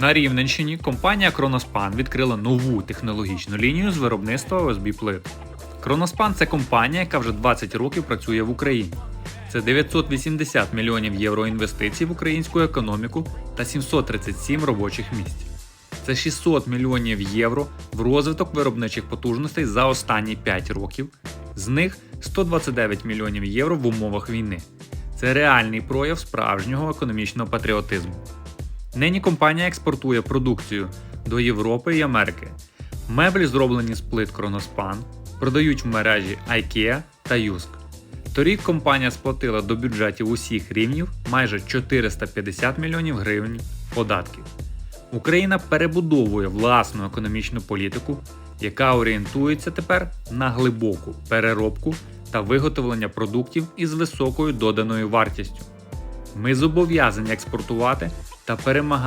На Рівненщині компанія Кроноспан відкрила нову технологічну лінію з виробництва ОСБ плит. Кроноспан це компанія, яка вже 20 років працює в Україні. Це 980 мільйонів євро інвестицій в українську економіку та 737 робочих місць. Це 600 мільйонів євро в розвиток виробничих потужностей за останні 5 років. З них 129 мільйонів євро в умовах війни. Це реальний прояв справжнього економічного патріотизму. Нині компанія експортує продукцію до Європи і Америки. Меблі зроблені з плит Кроноспан, продають в мережі IKEA та Юск. Торік компанія сплатила до бюджетів усіх рівнів майже 450 мільйонів гривень податків. Україна перебудовує власну економічну політику, яка орієнтується тепер на глибоку переробку та виготовлення продуктів із високою доданою вартістю. Ми зобов'язані експортувати та перемагати